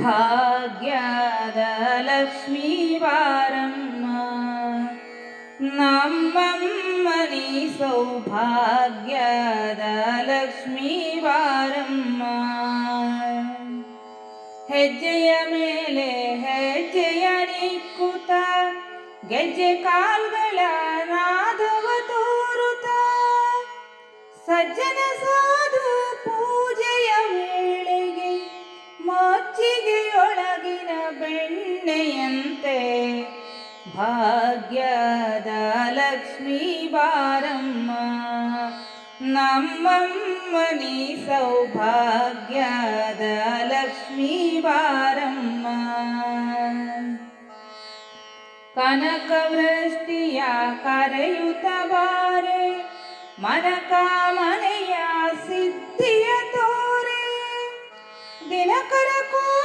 ಭಾಗ್ಯದ ಲಕ್ಷ್ಮೀ ಬಾರಮ್ಮ ನಮ್ಮಮ್ಮನಿ ಸೌಭಾಗ್ಯದ ಲಕ್ಷ್ಮೀ ಬಾರಮ್ಮ ಹೆಜ್ಜೆಯ ಮೇಲೆ ಹೆಜ್ಜೆಯ ನಿಕ್ಕುತ್ತ ಗೆಜ್ಜೆ ಕಾಲ್ಗಳ ನಾದವ ತೋರುತ್ತ ಸಜ್ಜನ ಸಾಧು ಭಾಗ್ಯದ ಲಕ್ಷ್ಮೀ ಬಾರಮ್ಮ ನಮ್ಮಮ್ಮನಿ ಸೌಭಾಗ್ಯದ ಲಕ್ಷ್ಮೀ ಬಾರಮ್ಮ ಕನಕವೃಷ್ಟಿಯ ಕರೆಯುತ್ತ ಬಾರೆ ಮನಕಾಮನೆಯ ಸಿದ್ಧಿಯ ತೋರೆ ದಿನಕರ ಕೋಟಿ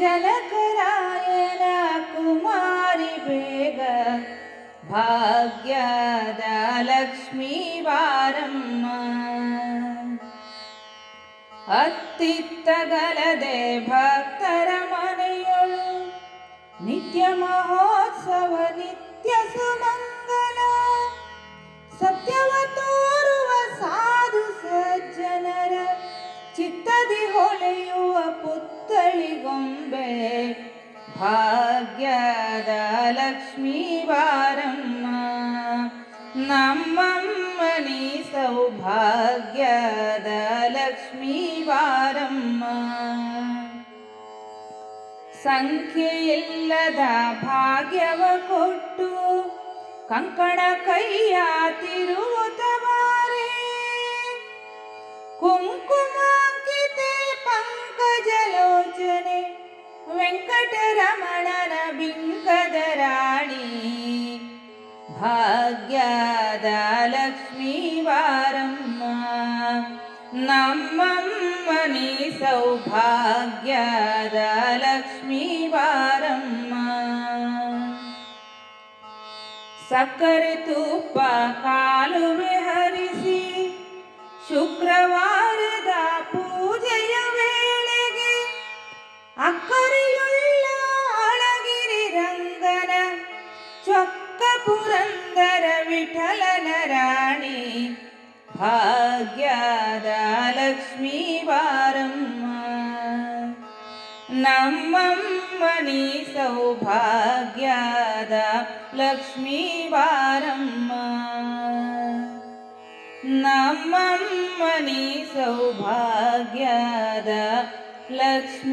ಜನಕರಾಯನ ಕುಮಾರಿ ಬೇಗ ಭಾಗ್ಯದ ಲಕ್ಷ್ಮೀ ಬಾರಮ್ಮ ಅತ್ತಿತ್ತಗಲದೆ ಭಕ್ತರ ಮನೆಯೊಳು ನಿತ್ಯ ಮಹೋತ್ಸವ ಭಾಗ್ಯದ ಲಕ್ಷ್ಮೀ ಬಾರಮ್ಮ. ನಮ್ಮಮ್ಮನಿ ಸೌಭಾಗ್ಯದ ಲಕ್ಷ್ಮೀ ಬಾರಮ್ಮ. ಸಂಖ್ಯೆಯಿಲ್ಲದ ಭಾಗ್ಯವ ಕೊಟ್ಟು ಕಂಕಣ ಕೈಯ ತಿರುವುತ ವೆಂಕಟರಮಣನ ಬಿಂಕದ ರಾಣಿ ಭಾಗ್ಯದ ಲಕ್ಷ್ಮೀ ಬಾರಮ್ಮ ನಮ್ಮಮ್ಮನಿ ಸೌಭಾಗ್ಯದ ಲಕ್ಷ್ಮೀ ಬಾರಮ್ಮ ಸಕ್ಕರೆ ತುಪ್ಪ ಕಾಲುವೆ ಹರಿಸಿ भाग्यादालक्ष्मीवारम् नमम्मणि सौभाग्याद लक्ष्मीवारम् नमम्मणि सौभाग्याद लक्ष्मीवारम्